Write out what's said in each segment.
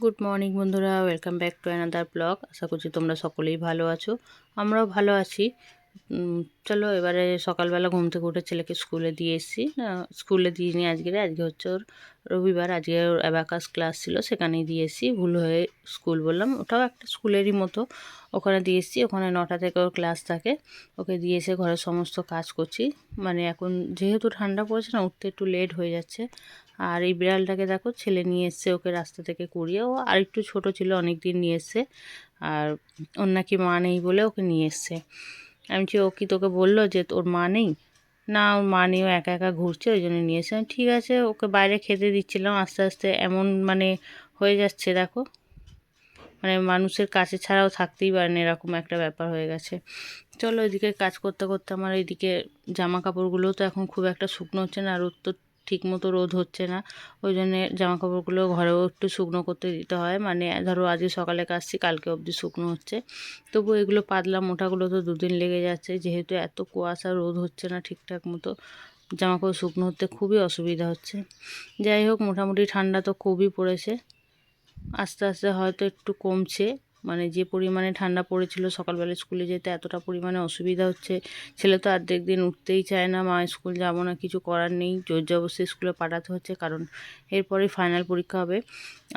Good morning বন্ধুরা। Welcome back to another blog আশা করছি তোমরা সকলেই ভালো আছো। আমরাও ভালো আছি। চলো এবারে সকালবেলা ঘুম থেকে উঠে ছেলেকে স্কুলে দিয়ে এসেছি। স্কুলে দিয়ে নিয়ে আজকে আজকে হচ্ছে ওর রবিবার, আজকে ওর অ্যাবাকাস ক্লাস ছিল, সেখানেই দিয়ে এসেছি। ভুল হয়ে স্কুল বললাম, ওটাও একটা স্কুলেরই মতো। ওখানে দিয়ে এসেছি, ওখানে নটা থেকে ওর ক্লাস থাকে। ওকে দিয়ে এসে ঘরের সমস্ত কাজ করছি। মানে এখন যেহেতু ঠান্ডা পড়েছে না, উঠতে একটু লেট হয়ে যাচ্ছে। আর এই বিড়ালটাকে দেখো, ছেলে নিয়ে এসছে ওকে রাস্তা থেকে কুড়িয়ে। ও আর একটু ছোটো ছিল অনেক দিন নিয়ে এসছে। আর ওর নাকি মা নেই বলে ওকে নিয়ে এসছে। আমি বলছি ও কি তোকে বলল যে তোর মা নেই? না ওর মা নেই ও একা একা ঘুরছে ওই জন্য নিয়ে এসে আমি, ঠিক আছে ওকে বাইরে খেতে দিচ্ছিলাম আস্তে আস্তে এমন মানে হয়ে যাচ্ছে দেখো। মানে মানুষের কাছে ছাড়াও থাকতেই পারে না এরকম একটা ব্যাপার হয়ে গেছে। চলো এদিকে কাজ করতে করতে আমার এইদিকে জামা কাপড়গুলোও তো এখন খুব একটা শুকনো হচ্ছে না আর রোদ তো ঠিক মতো রোদ হচ্ছে না। ওই জন্যে জামা কাপড়গুলো ঘরেও একটু শুকনো করতে দিতে হয়। মানে ধরো আজকে সকালে কাচছি কালকে অবধি শুকনো হচ্ছে। তবু এগুলো পাতলা মোটাগুলো তো দুদিন লেগে যাচ্ছে। যেহেতু এত কুয়াশা, রোদ হচ্ছে না ঠিকঠাক মতো। জামা কাপড় শুকনো হতে খুবই অসুবিধা হচ্ছে। যাই হোক, মোটামুটি ঠান্ডা তো খুবই পড়েছে। আস্তে আস্তে হয়তো একটু কমছে। মানে যে পরিমাণে ঠান্ডা পড়েছিল সকালবেলা স্কুলে যেতে এতটা পরিমাণে অসুবিধা হচ্ছে। ছেলে তো অর্ধেক দিন উঠতেই চায় না, মা, স্কুল যাব না, কিছু করার নেই। জোর জবরদস্তি স্কুলে পাঠাতে হচ্ছে কারণ এরপরে ফাইনাল পরীক্ষা হবে।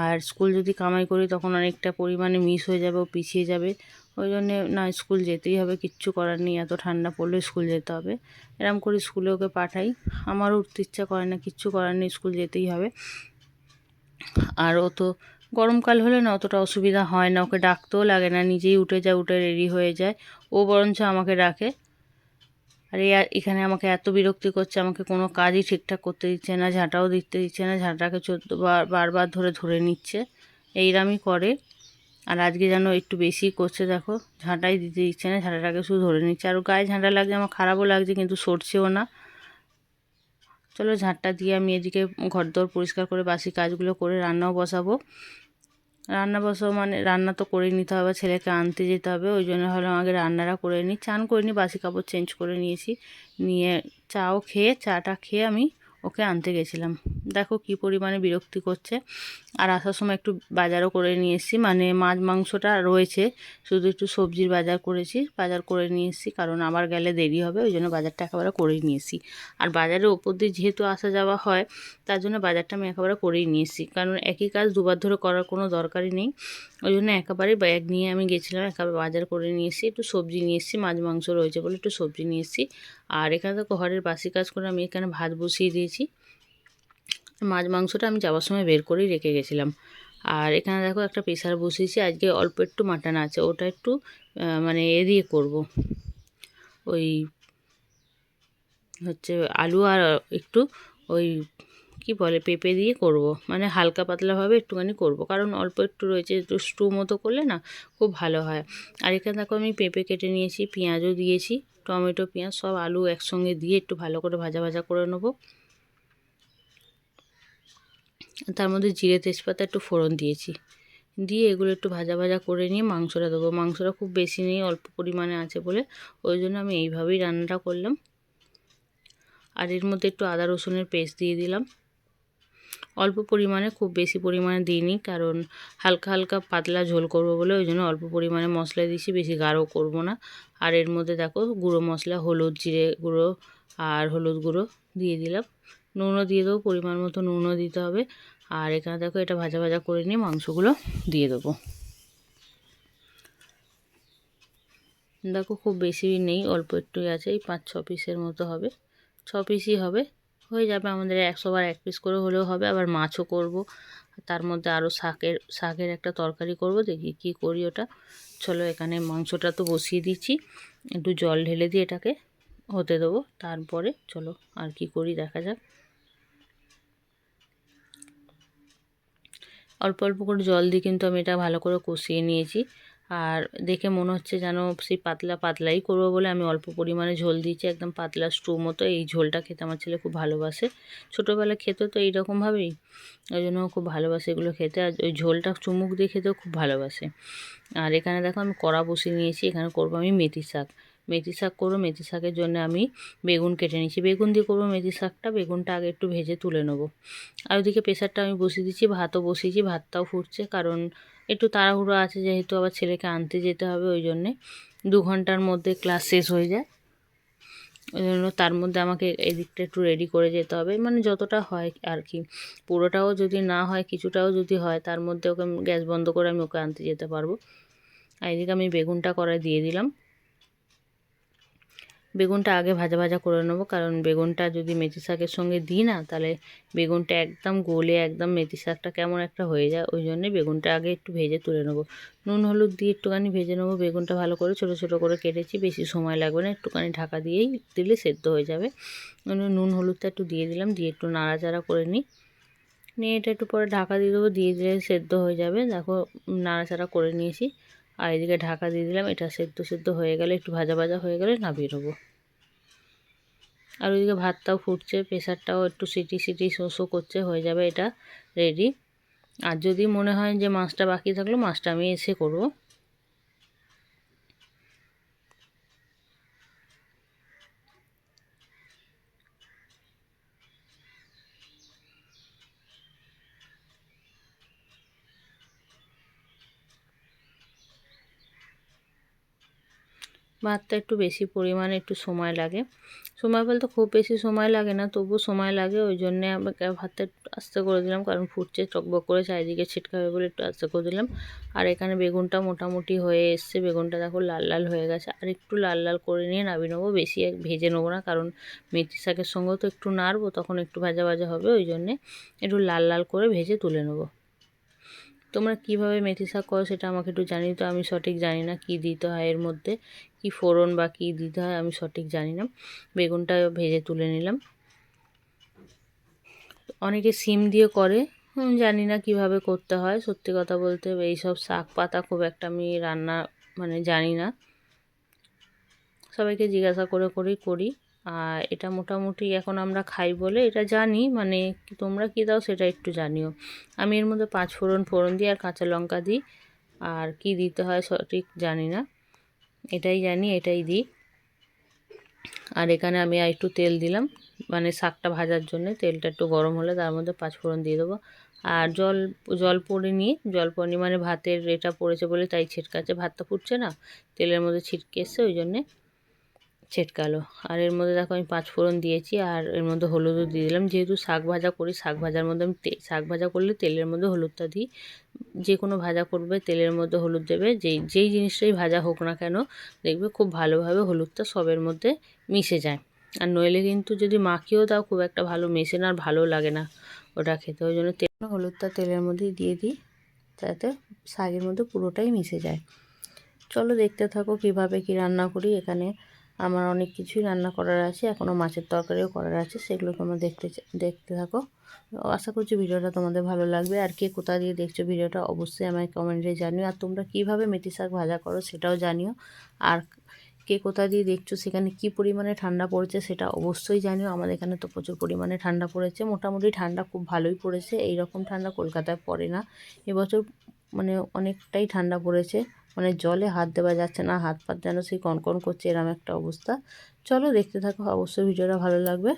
আর স্কুল যদি কামাই করি তখন অনেকটা পরিমাণে মিস হয়ে যাবে, ও পিছিয়ে যাবে। ওই জন্যে, না, স্কুল যেতেই হবে, কিচ্ছু করার নেই, এত ঠান্ডা পড়লে স্কুল যেতে হবে। এরম করে স্কুলে ওকে পাঠাই। আমারও উঠতে ইচ্ছা করে না, কিচ্ছু করার নেই, স্কুল যেতেই হবে। আর ও তো গরমকাল হলে না অতটা অসুবিধা হয় না, ওকে ডাকতেও লাগে না, নিজেই উঠে যায়, উঠে রেডি হয়ে যায়। ও বরঞ্চ আমাকে ডাকে। আর এই এখানে আমাকে এত বিরক্তি করছে, আমাকে কোনো কাজই ঠিকঠাক করতে দিচ্ছে না, ঝাঁটাও দিতে দিচ্ছে না, ঝাঁটাকে চোদ্দ বার, বারবার ধরে ধরে নিচ্ছে। এইরামই করে। আর আজকে যেন একটু বেশি করছে, দেখো, ঝাঁটাই দিতে দিচ্ছে না, ঝাঁটাটাকে শুধু ধরে নিচ্ছে। আর গায়ে ঝাঁটা লাগছে, আমার খারাপও লাগছে, কিন্তু সরছেও না। চলো ঝাঁটটা দিয়ে আমি এদিকে ঘর দর পরিষ্কার করে বাসি কাজগুলো করে রান্নাও বসাবো। রান্না বসেও মানে রান্না তো করে নিতে হবে, ছেলেকে আনতে যেতে হবে, ওই জন্য হলো আগে রান্নাটা করে নিই। চান করে নিই বাসি কাপড় চেঞ্জ করে নিয়েছি, নিয়ে চাও খেয়ে, চাটা খেয়ে আমি ওকে আনতে গেছিলাম। দেখো কি পরিমাণে বিরক্তি করছে। আর আসার সময় একটু বাজারও করে নিয়ে এসেছি। মানে মাছ, মাংসটা রয়েছে, শুধু একটু সবজির বাজার করেছি, বাজার করে নিয়ে এসেছি, কারণ আবার গেলে দেরি হবে, ওই জন্য বাজারটা একেবারে করেই নিয়ে নিয়েছি আর বাজারের ওপর দিয়ে যেহেতু আসা যাওয়া হয়, তার জন্য বাজারটা আমি একেবারে করেই নিয়ে এসেছি। কারণ একই কাজ দুবার ধরে করার কোনো দরকারই নেই। ওই জন্য একেবারেই ব্যাগ নিয়ে আমি গেছিলাম, একেবারে বাজার করে নিয়ে এসেছি, একটু সবজি নিয়ে এসেছি, মাছ, মাংস রয়েছে বলে একটু সবজি নিয়ে এসেছি। আর এখানে তো ঘরের বাসি কাজ করে আমি এখানে ভাত বসিয়ে দিয়েছি। মাছ মাংসটা আমি যাওয়ার সময় বের করেই রেখে গেছিলাম। আর এখানে দেখো একটা প্রেশার বসিয়েছি, আজকে অল্প একটু মাটন আছে, ওটা একটু মানে এ দিয়ে করব। ওই হচ্ছে আলু আর একটু ওই কি বলে, পেঁপে দিয়ে করব। মানে হালকা পাতলাভাবে একটুখানি করব, কারণ অল্প একটু রয়েছে, একটু স্টু মতো করলে না খুব ভালো হয়। আর এখানে দেখো আমি পেঁপে কেটে নিয়েছি, পেঁয়াজও দিয়েছি, টমেটো, পেঁয়াজ সব আলু একসঙ্গে দিয়ে একটু ভালো করে ভাজা ভাজা করে নেব। তার মধ্যে জিরে তেজপাতা একটু ফোড়ন দিয়েছি। দিয়ে এগুলো একটু ভাজা ভাজা করে নিয়ে মাংসটা দেবো। মাংসটা খুব বেশি নেই, অল্প পরিমাণে আছে বলে। ওই জন্য আমি এইভাবেই রান্নাটা করলাম। আর এর মধ্যে একটু আদা রসুনের পেস্ট দিয়ে দিলাম। অল্প পরিমাণে, খুব বেশি পরিমাণে দিইনি, কারণ হালকা হালকা পাতলা ঝোল করব বলে ওই জন্য অল্প পরিমাণে মশলা দিয়েছি, বেশি গাঢ় করব না। আর এর মধ্যে দেখো, গুঁড়ো মশলা, হলুদ জিরে গুঁড়ো আর হলুদ গুঁড়ো দিয়ে দিলাম। নুনও দিয়ে দেবো, পরিমাণ মতো নুনও দিতে হবে। আর এখানে দেখো এটা ভাজা ভাজা করে নিয়ে মাংসগুলো দিয়ে দেবো। দেখো খুব বেশি নেই, অল্প একটুই আছে, এই পাঁচ ছ পিসের মতো হবে। ছ পিসই হবে, হয়ে যাবে আমাদের একশো বার এক পিস করে হলেও হবে, আবার মাছও করব। তার মধ্যে আরও শাকের শাকের একটা তরকারি করব, দেখি কি করি ওটা। চলো এখানে মাংসটা তো বসিয়ে দিচ্ছি, একটু জল ঢেলে দিয়ে এটাকে হতে দেবো। তারপরে চলো আর কি করি, দেখা যাক। অল্প অল্প করে জল দিয়ে কিন্তু আমি এটা ভালো করে কষিয়ে নিয়েছি। আর দেখে মনে হচ্ছে যেন সেই পাতলা, পাতলাই করব বলে আমি অল্প পরিমাণে ঝোল দিয়েছি। একদম পাতলা স্টু মতো এই ঝোলটা খেতে আমার ছেলে খুব ভালোবাসে। ছোটোবেলা খেতে তো এইরকমভাবেই, ওই জন্য খুব ভালোবাসে এগুলো খেতে। আর ওই ঝোলটা চুমুক দিয়ে খেতেও খুব ভালোবাসে। আর এখানে দেখো আমি কড়া বসিয়ে নিয়েছি, এখানে করব আমি মেথি শাক। মেথি শাক করব, মেথি শাকের জন্য আমি বেগুন কেটে নিচ্ছি বেগুন দিয়ে করব মেথি শাকটা, বেগুনটা আগে একটু ভেজে তুলে নেব। আর ওদিকে প্রেশারটা আমি বসিয়ে দিচ্ছি, ভাতও বসিয়েছি, ভাতটাও ফুটছে, কারণ একটু তাড়াহুড়ো আছে যেহেতু আবার ছেলেকে আনতে যেতে হবে ওই জন্যে। দু ঘণ্টার মধ্যে ক্লাস শেষ হয়ে যায়। ওই জন্য তার মধ্যে আমাকে এই দিকটা একটু রেডি করে যেতে হবে। মানে যতটা হয় আর কি। পুরোটাও যদি না হয়, কিছুটাও যদি হয়, তার মধ্যে ওকে গ্যাস বন্ধ করে আমি ওকে আনতে যেতে পারব। আর এদিকে আমি বেগুনটা কড়াই দিয়ে দিলাম। বেগুনটা আগে ভাজা ভাজা করে নেব। কারণ বেগুনটা যদি মেথি শাকের সঙ্গে দিই না, তাহলে বেগুনটা একদম গলে, একদম মেথি শাকটা কেমন একটা হয়ে যায়। ওই জন্যে বেগুনটা আগে একটু ভেজে তুলে নেব। নুন, হলুদ দিয়ে একটুখানি ভেজে নেব। বেগুনটা ভালো করে ছোটো ছোটো করে কেটেছি। বেশি সময় লাগবে না, একটুখানি ঢাকা দিয়েই দিলে সেদ্ধ হয়ে যাবে। নুন, হলুদটা একটু দিয়ে দিলাম। দিয়ে একটু নাড়াচাড়া করে নিই। নিয়ে এটা একটু পরে ঢাকা দিয়ে দেবো। দিয়ে দিলে সেদ্ধ হয়ে যাবে। দেখো, নাড়াচাড়া করে নিয়েছি। আর এদিকে ঢাকা দিয়ে দিলাম, এটা সেদ্ধ সেদ্ধ হয়ে গেলে, একটু ভাজা ভাজা হয়ে গেলে নামিয়ে নেব। আর ওইদিকে ভাতটাও ফুটছে প্রেশারটাও একটু সিটি সিটি শো করছে, হয়ে যাবে এটা রেডি আর যদি মনে হয় যে মাছটা বাকি থাকল, মাছটা আমি এসে করব। ভাতটা একটু বেশি পরিমাণে একটু সময় লাগে। সময় বলতে খুব বেশি সময় লাগে না তবু সময় লাগে। ওই জন্যে আমাকে ভাতটা একটু আস্তে করে দিলাম, কারণ ফুটছে, টকবক করে চারিদিকে ছিটকাবে বলে একটু আস্তে করে দিলাম। আর এখানে বেগুনটা মোটামুটি হয়ে এসছে, বেগুনটা দেখো লাল লাল হয়ে গেছে। আর একটু লাল লাল করে নিয়ে নাবি নেব, বেশি ভেজে নেব না, কারণ মেথি শাকের সঙ্গেও তো একটু নাড়বো, তখন একটু ভাজা ভাজা হবে, ওই জন্যে একটু লাল লাল করে ভেজে তুলে নেব। তোমরা কীভাবে মেথি শাক করো সেটা আমাকে একটু জানি তো, আমি সঠিক জানি না কি দিতে হয় এর মধ্যে, কি ফোড়ন বা কি দিতে হয় আমি সঠিক জানি না। বেগুনটা ভেজে তুলে নিলাম। অনেকে সিম দিয়ে করে জানি না কীভাবে করতে হয়। সত্যি কথা বলতে এইসব শাক পাতা খুব একটা আমি রান্না মানে জানি না। সবাইকে জিজ্ঞাসা করে করেই করি। আর এটা মোটামুটি এখন আমরা খাই বলে এটা জানি মানে তোমরা কী দাও সেটা একটু জানিও। আমি এর মধ্যে পাঁচ ফোড়ন ফোড়ন দিই আর কাঁচা লঙ্কা দিই। আর কি দিতে হয় সঠিক জানি না, এটাই জানি, এটাই দিই। আর এখানে আমি আর একটু তেল দিলাম মানে শাকটা ভাজার জন্য, তেলটা একটু গরম হলে তার মধ্যে পাঁচ ফোড়ন দিয়ে দেবো। আর জল জল পড়ে নিয়ে জল পড়ে মানে ভাতের এটা পড়েছে বলে তাই ছিটকাচ্ছে ভাতটা ফুটছে না, তেলের মধ্যে ছিটকে এসছে ওই জন্যে ছেটকালো। আর এর মধ্যে দেখো আমি পাঁচ ফোড়ন দিয়েছি আর এর মধ্যে হলুদও দিয়ে দিলাম। যেহেতু শাক ভাজা করি, শাক ভাজার মধ্যে আমি শাক ভাজা করলে তেলের মধ্যে হলুদটা দিই। যে কোনো ভাজা করবে, তেলের মধ্যে হলুদ দেবে। যেই যেই জিনিসটাই ভাজা হোক না কেন, দেখবে খুব ভালোভাবে হলুদটা সবের মধ্যে মিশে যায়। আর নইলে কিন্তু যদি মাখিয়েও দাও, খুব একটা ভালো মেশে না আর ভালো লাগে না ওটা খেতে। ওই জন্য তেল হলুদটা তেলের মধ্যেই দিয়ে দিই, যাতে শাকের মধ্যে পুরোটাই মিশে যায়। চলো দেখতে থাকো কীভাবে কি রান্না করি এখানে। আমার অনেক কিছুই রান্না করার আছে এখনও মাছের তরকারিও করার আছে সেগুলো তোমরা দেখতে দেখতে থাকো। আশা করছি ভিডিওটা তোমাদের ভালো লাগবে, আর কে কোথা দিয়ে দেখছ ভিডিওটা অবশ্যই আমায় কমেন্টে জানিও, আর তোমরা কীভাবে মেথি শাক ভাজা করো সেটাও জানিও, আর কে কোথা দিয়ে দেখছ সেখানে কি পরিমাণে ঠান্ডা পড়েছে সেটা অবশ্যই জানিও, আমাদের এখানে তো প্রচুর পরিমাণে ঠান্ডা পড়েছে, মোটামুটি ঠান্ডা খুব ভালোই পড়েছে এই রকম ঠান্ডা কলকাতায় পড়ে না, এবছর মানে অনেকটাই ঠান্ডা পড়েছে মানে জলে হাত দেওয়া যাচ্ছে না হাত পাত যেন সেই কনকন করছে, এরম একটা অবস্থা। চলো দেখতে থাকো, অবশ্যই ভিডিওটা ভালো লাগবে।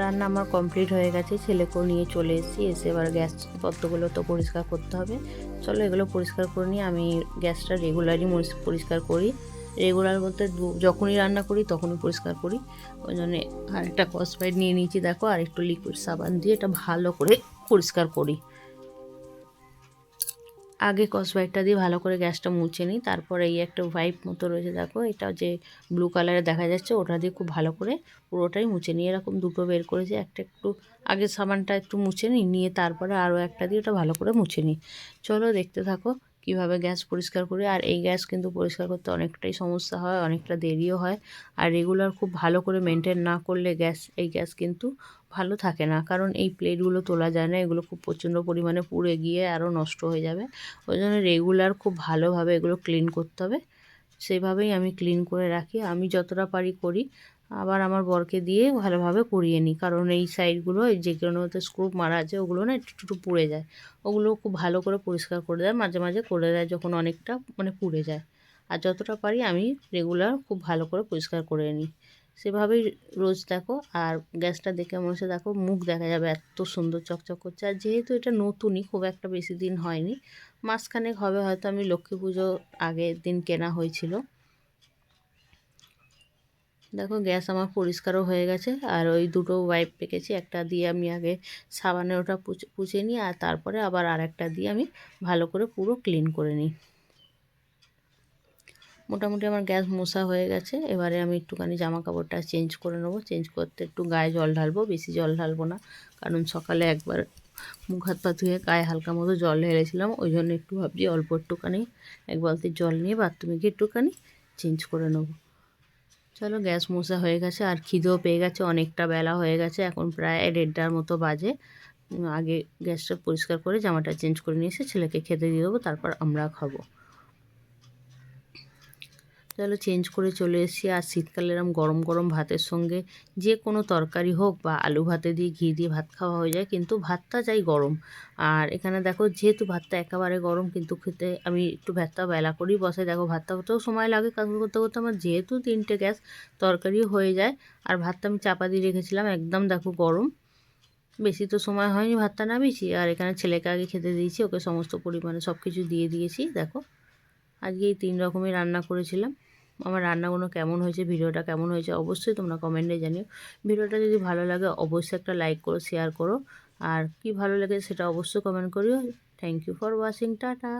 রান্না আমার কমপ্লিট হয়ে গেছে, ছেলেকেও নিয়ে চলে এসেছি, এসে এবার গ্যাসপত্রগুলো তো পরিষ্কার করতে হবে। চলো এগুলো পরিষ্কার করে নিয়ে আমি গ্যাসটা রেগুলারই পরিষ্কার করি। রেগুলার বলতে যখনই রান্না করি তখনই পরিষ্কার করি। ওই জন্যে আরেকটা কসপাইট নিয়ে নিয়েছি, দেখো আর একটু লিকুইড সাবান দিয়ে এটা ভালো করে পরিষ্কার করি। আগে কসবাইটটা দিয়ে ভালো করে গ্যাসটা মুছে নিই। তারপরে এই একটা হোয়াইট মতো রয়েছে, দেখো। এটা যে ব্লু কালারে দেখা যাচ্ছে, ওটা দিয়ে খুব ভালো করে পুরোটাই মুছে নিই। এরকম দুটো বের করেছি, একটা একটু আগে সাবানটা একটু মুছে নিই, নিয়ে তারপরে আরও একটা দিয়ে ওটা ভালো করে মুছে নিই। চলো দেখতে থাকো কীভাবে গ্যাস পরিষ্কার করি। আর এই গ্যাস কিন্তু পরিষ্কার করতে অনেকটাই সমস্যা হয়, অনেকটা দেরিও হয়। আর রেগুলার খুব ভালো করে মেনটেন না করলে গ্যাস, এই গ্যাস কিন্তু ভালো থাকে না। কারণ এই প্লেটগুলো তোলা যায় না, এগুলো খুব প্রচণ্ড পরিমাণে পুড়ে গিয়ে আরও নষ্ট হয়ে যাবে। ওই জন্য রেগুলার খুব ভালোভাবে এগুলো ক্লিন করতে হবে। সেভাবেই আমি ক্লিন করে রাখি। আমি যতটা পারি করি। আবার আমার বরকে দিয়ে ভালোভাবে করিয়ে নিই। কারণ এই সাইডগুলো এই যেগুলোতে স্ক্রু মারা আছে, ওগুলো না একটু একটু পুড়ে যায়। ওগুলো খুব ভালো করে পরিষ্কার করে দেয়। মাঝে মাঝে করে দেয় যখন অনেকটা মানে পুড়ে যায়। আর যতটা পারি আমি রেগুলার খুব ভালো করে পরিষ্কার করে নিই। সেভাবেই রোজ দেখো, আর গ্যাসটা দেখে মনে হচ্ছে দেখো মুখ দেখা যাবে এত সুন্দর চকচক করছে। আর যেহেতু এটা নতুনই, খুব একটা বেশি দিন হয়নি, মাসখানেক হবে হয়তো আমি লক্ষ্মী পুজো আগের দিন কেনা হয়েছিল। দেখো গ্যাস আমার পরিষ্কারও হয়ে গেছে, আর ওই দুটো ওয়াইপ পেকেছি, একটা দিয়ে আমি আগে সাবানে ওটা পুছে নিই, আর তারপরে আবার আরেকটা দিয়ে আমি ভালো করে পুরো ক্লিন করে নিই। মোটামুটি আমার গ্যাস মোছা হয়ে গেছে। এবারে আমি একটুখানি জামা কাপড়টা চেঞ্জ করে নেব। চেঞ্জ করতে একটু গায়ে জল ঢালবো, বেশি জল ঢালবো না। কারণ সকালে একবার মুখ হাত পা ধুয়ে গায়ে হালকা মতো জল ঢেলেছিলাম। ওই জন্য একটু ভাবছি অল্প একটুখানি এক বালতি জল নিয়ে বাথরুমে গিয়ে একটুখানি চেঞ্জ করে নেব। চলো গ্যাস মোছা হয়ে গেছে, আর খিদেও পেয়ে গেছে, অনেকটা বেলা হয়ে গেছে। এখন প্রায় দেড়টার মতো বাজে। আগে গ্যাসটা পরিষ্কার করে জামাটা চেঞ্জ করে নিয়ে এসে ছেলেকে খেতে দিয়ে দেবো, তারপর আমরা খাব। চলো চেঞ্জ করে চলে এসেছি। আর শীতকালে এরম গরম গরম ভাতের সঙ্গে যে কোনো তরকারি হোক বা আলু ভাতে দিয়ে, ঘি দিয়ে ভাত খাওয়া হয়ে যায়, কিন্তু ভাতটা চাই গরম। আর এখানে দেখো যেহেতু ভাতটা একেবারে গরম, কিন্তু খেতে আমি একটু ভাতটা বেলা করেই বসাই। দেখো ভাতটা হতেও সময় লাগে কাজ করতে করতে আমার যেহেতু তিনটে গ্যাস তরকারিও হয়ে যায়, আর ভাতটা আমি চাপা দিয়ে রেখেছিলাম, একদম দেখো গরম। বেশি তো সময় হয়নি ভাতটা নামিয়েছি, আর এখানে ছেলেকে আগে খেতে দিয়েছি, ওকে সমস্ত পরিমাণে সব কিছু দিয়ে দিয়েছি, দেখো। আজকে এই তিন রকমের রান্না করেছিলাম। আমার রান্নাগুলো কেমন হয়েছে, ভিডিওটা কেমন হয়েছে অবশ্যই তোমরা কমেন্টে জানিও। ভিডিওটা যদি ভালো লাগে অবশ্যই একটা লাইক করো শেয়ার করো। আর কি ভালো লাগে সেটা অবশ্যই কমেন্ট করিও। Thank you for watching tata.